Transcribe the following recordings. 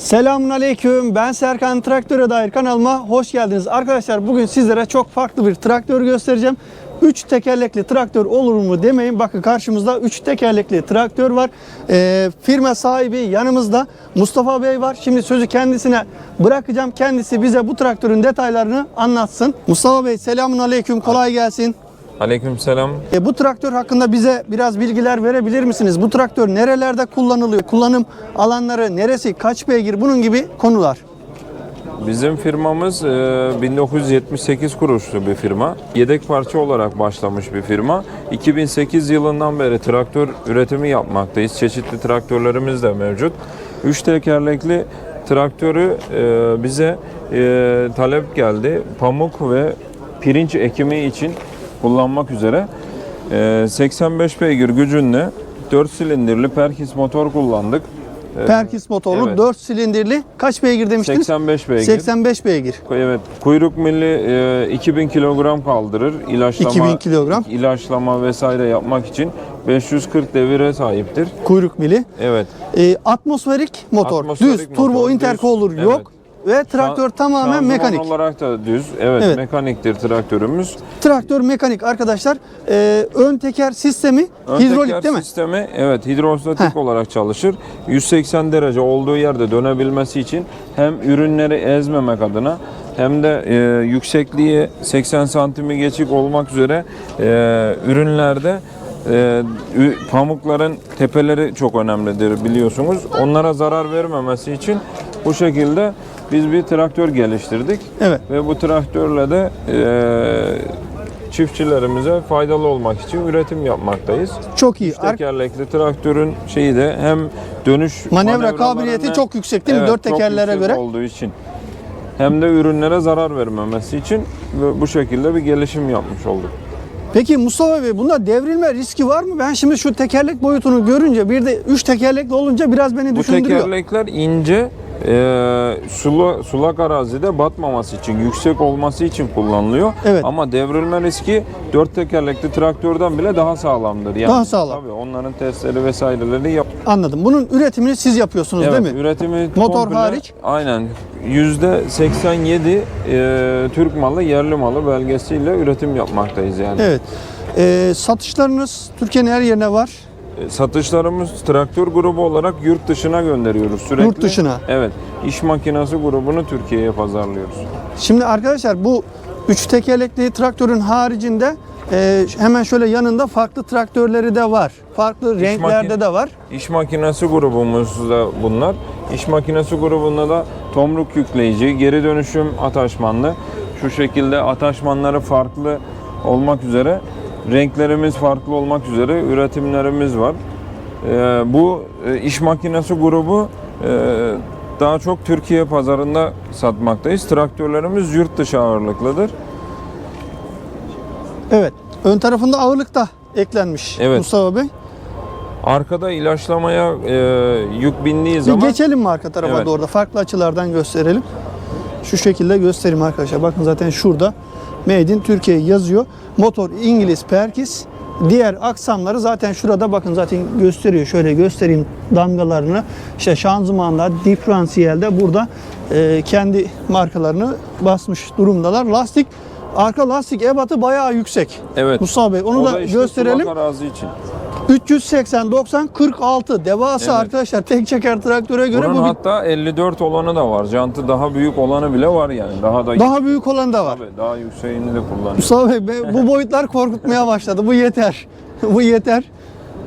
Selamun Aleyküm. Ben Serkan Traktöre dair kanalıma hoş geldiniz. Arkadaşlar bugün sizlere çok farklı bir traktör göstereceğim. 3 tekerlekli traktör olur mu demeyin. Bakın karşımızda 3 tekerlekli traktör var. Ee, firma sahibi yanımızda Mustafa Bey var. Şimdi sözü kendisine bırakacağım. Kendisi bize bu traktörün detaylarını anlatsın. Mustafa Bey selamun aleyküm. Kolay gelsin. Aleykümselam. E, bu traktör hakkında bize biraz bilgiler verebilir misiniz? Bu traktör nerelerde kullanılıyor? Kullanım alanları neresi? Kaç beygir? Bunun gibi konular. Bizim firmamız e, 1978 kuruluşlu bir firma. Yedek parça olarak başlamış bir firma. 2008 yılından beri traktör üretimi yapmaktayız. Çeşitli traktörlerimiz de mevcut. Üç tekerlekli traktörü e, bize e, talep geldi. Pamuk ve pirinç ekimi için kullanmak üzere. E, 85 beygir gücünle 4 silindirli Perkins motor kullandık. E, Perkins motorlu evet. 4 silindirli kaç beygir demiştiniz? 85 beygir. 85 beygir. Evet, kuyruk milli e, 2000 kilogram kaldırır. İlaçlama, 2000 kilogram. ilaçlama vesaire yapmak için 540 devire sahiptir. Kuyruk mili. Evet. E, atmosferik motor. Atmosferik düz. motor, Turbo düz. intercooler Evet. Ve traktör Şan- tamamen şanzıman mekanik. olarak da düz. Evet, Evet. mekaniktir traktörümüz. Traktör mekanik arkadaşlar. E, ön teker sistemi Ön hidrolik teker değil mi? sistemi evet hidrostatik Heh. olarak çalışır. 180 derece olduğu yerde dönebilmesi için hem ürünleri ezmemek adına hem de e, yüksekliği 80 santimi geçik olmak üzere e, ürünlerde e, ü- pamukların tepeleri çok önemlidir biliyorsunuz. Onlara zarar vermemesi için bu şekilde biz bir traktör geliştirdik. Evet. Ve bu traktörle de e, çiftçilerimize faydalı olmak için üretim yapmaktayız. Çok iyi. Üç tekerlekli traktörün şeyi de hem dönüş Manevra kabiliyeti çok yüksek değil mi? Evet, Dört tekerlere göre. olduğu için hem de ürünlere zarar vermemesi için bu şekilde bir gelişim yapmış olduk. Peki Mustafa Bey bunda devrilme riski var mı? Ben şimdi şu tekerlek boyutunu görünce bir de 3 tekerlekli olunca biraz beni Bu düşündürüyor. tekerlekler ince, e, sulu, sulak arazide batmaması için, yüksek olması için kullanılıyor. Evet. Ama devrilme riski dört tekerlekli traktörden bile daha sağlamdır. Yani, Daha sağlam. Tabii onların testleri vesaireleri yap. Anladım. Bunun üretimini siz yapıyorsunuz Evet, değil mi? üretimi Motor komple- hariç? Aynen. Yüzde 87 e, Türk malı, yerli malı belgesiyle üretim yapmaktayız yani. Evet. Ee, satışlarınız Türkiye'nin her yerine var. E, Satışlarımız traktör grubu olarak yurt dışına gönderiyoruz sürekli. Yurt dışına. Evet. İş makinası grubunu Türkiye'ye pazarlıyoruz. Şimdi arkadaşlar bu 3 tekerlekli traktörün haricinde e, hemen şöyle yanında farklı traktörleri de var. Farklı renklerde makin- de var. İş makinesi grubumuzda bunlar. İş makinesi grubunda da tomruk yükleyici, geri dönüşüm ataşmanlı. Şu şekilde ataşmanları farklı olmak üzere, renklerimiz farklı olmak üzere üretimlerimiz var. Ee, bu e, iş makinesi grubu e, daha çok Türkiye pazarında satmaktayız. Traktörlerimiz yurt dışı ağırlıklıdır. Evet. Ön tarafında ağırlık da eklenmiş Evet. Mustafa Bey. Arkada ilaçlamaya e, yük bindiği Bir zaman geçelim mi arka tarafa Evet. doğru da farklı açılardan gösterelim. Şu şekilde göstereyim arkadaşlar. Bakın zaten şurada Made in Türkiye yazıyor. Motor İngiliz Perkis. Diğer aksamları zaten şurada bakın zaten gösteriyor. Şöyle göstereyim damgalarını. İşte şanzımanda, diferansiyelde burada e, kendi markalarını basmış durumdalar. Lastik arka lastik ebatı bayağı yüksek. Evet. Mustafa Bey onu O da işte gösterelim. için. 380 90 46 devasa Evet. arkadaşlar tek çeker traktöre göre Bunun bu bir hatta 54 olanı da var. Jantı daha büyük olanı bile var yani. Daha da Daha büyük olan da var. Tabii, daha yükseğini de kullanıyor. Mustafa Bey be- bu boyutlar korkutmaya başladı. Bu yeter. bu yeter.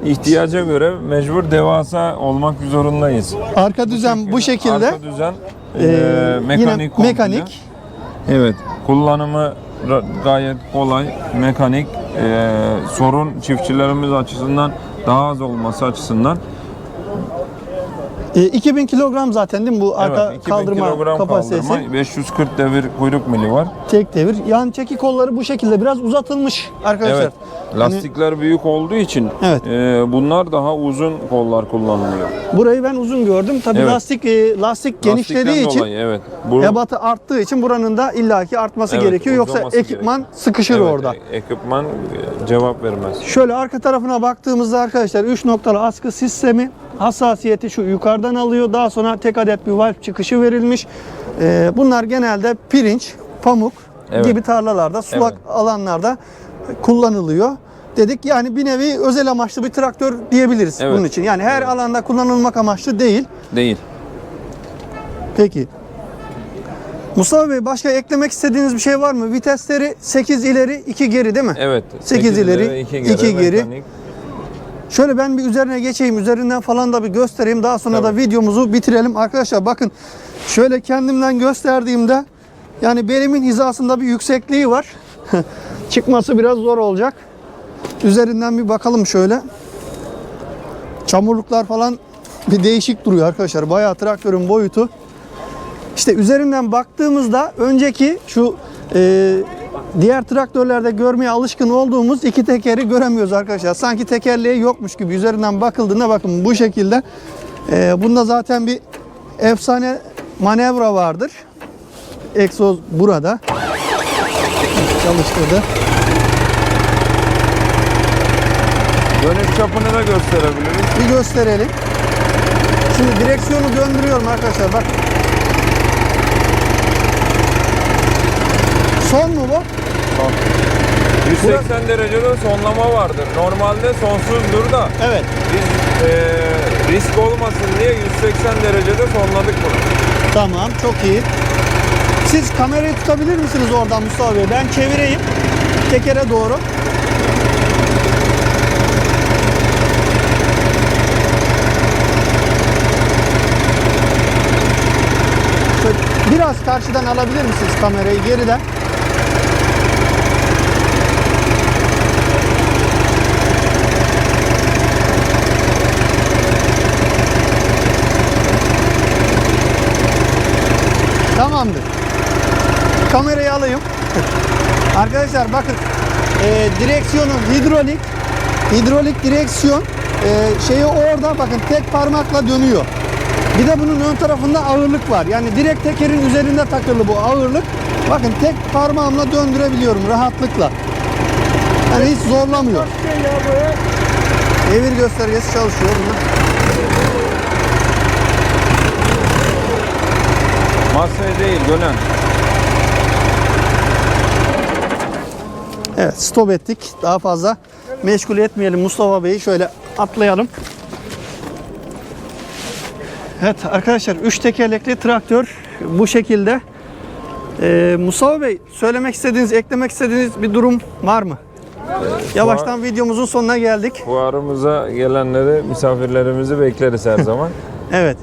İhtiyaca göre mecbur devasa olmak zorundayız. Arka düzen bu şekilde. Arka düzen Ee, e, mekanik komple. mekanik. Evet. Kullanımı ra- gayet kolay. Mekanik. E, sorun çiftçilerimiz açısından daha az olması açısından. E, 2000 kilogram zaten değil mi bu arka evet, 2000 kaldırma kilogram kapasitesi? kaldırma, 540 devir kuyruk mili var. Tek devir. Yan çeki kolları bu şekilde biraz uzatılmış arkadaşlar. Evet. Lastikler büyük olduğu için Evet. e, bunlar daha uzun kollar kullanılıyor. Burayı ben uzun gördüm. Tabii Evet. lastik e, lastik genişlediği Lastikten için dolayı, evet. Bu, ebatı arttığı için buranın da illaki artması Evet, gerekiyor. Yoksa ekipman sıkışır evet, orada. e- ekipman e, cevap vermez. Şöyle arka tarafına baktığımızda arkadaşlar 3 noktalı askı sistemi hassasiyeti şu yukarıdan alıyor. Daha sonra tek adet bir valve çıkışı verilmiş. Ee, bunlar genelde pirinç, pamuk Evet. gibi tarlalarda, sulak alanlarda kullanılıyor. Dedik yani bir nevi özel amaçlı bir traktör diyebiliriz Evet. bunun için. Yani her alanda kullanılmak amaçlı değil. Değil. Peki. Mustafa Bey başka eklemek istediğiniz bir şey var mı? Vitesleri 8 ileri 2 geri değil mi? Evet. Sekiz ileri, iki iki geri. mekanik. Şöyle ben bir üzerine geçeyim. Üzerinden falan da bir göstereyim. Daha sonra da Tabii. videomuzu bitirelim. Arkadaşlar bakın şöyle kendimden gösterdiğimde yani belimin hizasında bir yüksekliği var. Çıkması biraz zor olacak. Üzerinden bir bakalım şöyle. Çamurluklar falan bir değişik duruyor arkadaşlar. Bayağı traktörün boyutu. İşte üzerinden baktığımızda önceki şu e, diğer traktörlerde görmeye alışkın olduğumuz iki tekeri göremiyoruz arkadaşlar. Sanki tekerleği yokmuş gibi üzerinden bakıldığında bakın bu şekilde. E, bunda zaten bir efsane manevra vardır. Egzoz burada. Çalıştırdı. Dönüş çapını da gösterebiliriz. Bir gösterelim. Şimdi direksiyonu döndürüyorum arkadaşlar. Bak. Son mu bu? 180 derecede sonlama vardır. Normalde sonsuzdur da Evet. biz eee, risk olmasın diye 180 derecede sonladık bunu. Tamam. Çok iyi. Siz kamerayı tutabilir misiniz oradan Mustafa Bey? Ben çevireyim. Tekere doğru. Şöyle Biraz karşıdan alabilir misiniz kamerayı geriden? Kamerayı alayım. Arkadaşlar bakın e, direksiyonu hidrolik hidrolik direksiyon e, şeyi orada bakın tek parmakla dönüyor. Bir de bunun ön tarafında ağırlık var. Yani direkt tekerin üzerinde takılı bu ağırlık. Bakın tek parmağımla döndürebiliyorum rahatlıkla. Yani hiç zorlamıyor. Devir göstergesi çalışıyor. bunda. Masaya değil, dönen. Evet stop ettik. Daha fazla meşgul etmeyelim Mustafa Bey'i. Şöyle atlayalım. Evet arkadaşlar 3 tekerlekli traktör bu şekilde. Ee, Mustafa Bey söylemek istediğiniz, eklemek istediğiniz bir durum var mı? Yavaştan videomuzun sonuna geldik. Fuarımıza gelenleri, misafirlerimizi bekleriz her zaman. Evet.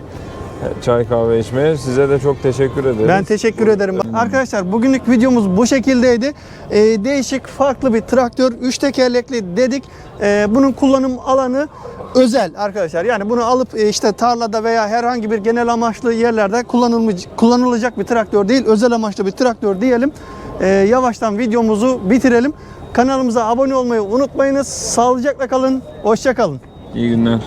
Çay kahve içmeye. Size de çok teşekkür ederiz. Ben teşekkür ederim. Arkadaşlar bugünlük videomuz bu şekildeydi. Ee, değişik farklı bir traktör 3 tekerlekli dedik. Ee, bunun kullanım alanı özel arkadaşlar. Yani bunu alıp e, işte tarlada veya herhangi bir genel amaçlı yerlerde kullanılmış, kullanılacak bir traktör değil. Özel amaçlı bir traktör diyelim. Ee, yavaştan videomuzu bitirelim. Kanalımıza abone olmayı unutmayınız. Sağlıcakla kalın. Hoşça kalın. İyi günler.